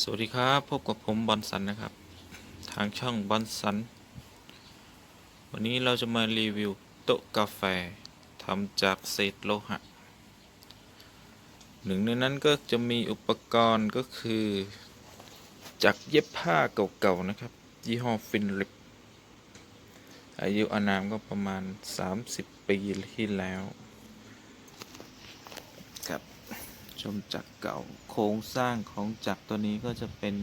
สวัสดีครับ พบกับผมบอลสันนะครับ ทางช่องบอลสัน วันนี้เราจะมารีวิวโต๊ะกาแฟทำจากเศษโลหะ หนึ่งในนั้นก็จะมีอุปกรณ์ก็คือจากเย็บผ้าเก่าๆนะครับ ยี่ห้อฟินลิป อายุอานามก็ประมาณ 30 ปีที่แล้ว ครับ ชมจักรเก่าโครงสร้างของจักรตัวนี้ก็จะเป็น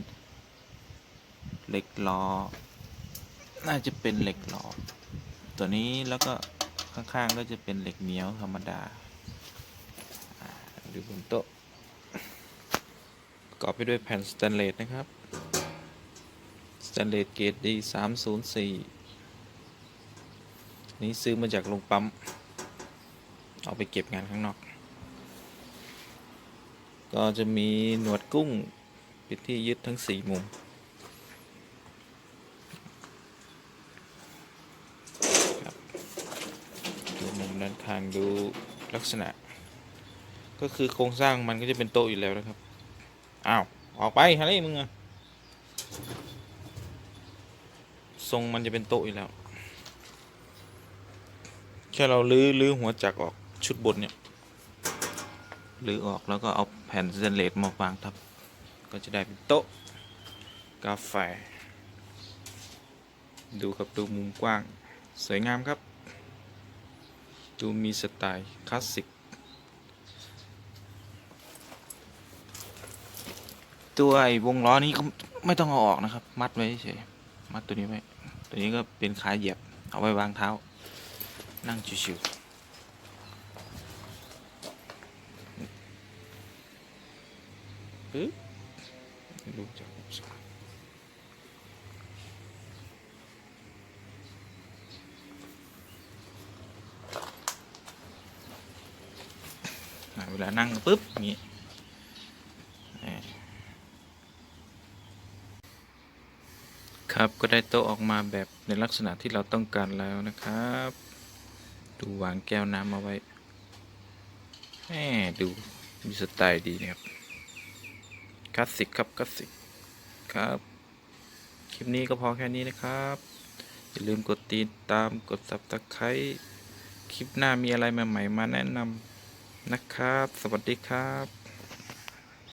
เหล็กล้อ น่าจะเป็นเหล็กล้อ ตัวนี้แล้วก็ข้างๆก็จะเป็นเหล็กเหนียวธรรมดาดูบนโต๊ะประกอบไปด้วยแผ่นสแตนเลสนะครับสแตนเลสเกรดดี304 นี้ซื้อมาจากโรงปั๊ม เอาไปเก็บงานข้างนอก ก็จะมีหนวดกุ้งป็นที่ยึดทั้งสี่มุมครับดูมุมด้านข้างดูลักษณะ ก็คือโครงสร้างมันก็จะเป็นโต๊ะอยู่แล้วนะครับ อ้าว ออกไปฮะนี่มึงอะทรงมันจะเป็นโต๊ะอยู่แล้ว แค่เราลื้อลื้อหัวจักรออกชุดบนเนี่ย หรือออกแล้วก็เอาแผ่นสแตนเลสมาวางทับ ก็จะได้เป็นโต๊ะกาแฟ ดูครับดูมุมกว้าง สวยงามครับ ดูมีสไตล์คลาสสิก ตัวไอ้วงล้อนี้ก็ไม่ต้องเอาออกนะครับ มัดไว้เฉย มัดตัวนี้ไว้ ตัวนี้ก็เป็นขาเหยียบ เอาไว้วางเท้า นั่งชิวๆ ปึ๊บดูจากสูงอะเวลานั่งปุ๊บอย่างนี้เอ่อครับก็ได้โต๊ะออกมาแบบในลักษณะที่เราต้องการแล้วนะครับ ดูวางแก้วน้ำมาไว้แหมดูมีสไตล์ดีนะครับ คลาสสิกครับคลาสสิกครับ คลิปนี้ก็พอแค่นี้นะครับ อย่าลืมกดติดตามกด subscribe คลิปหน้ามีอะไรใหม่ๆมาแนะนำนะครับ สวัสดีครับ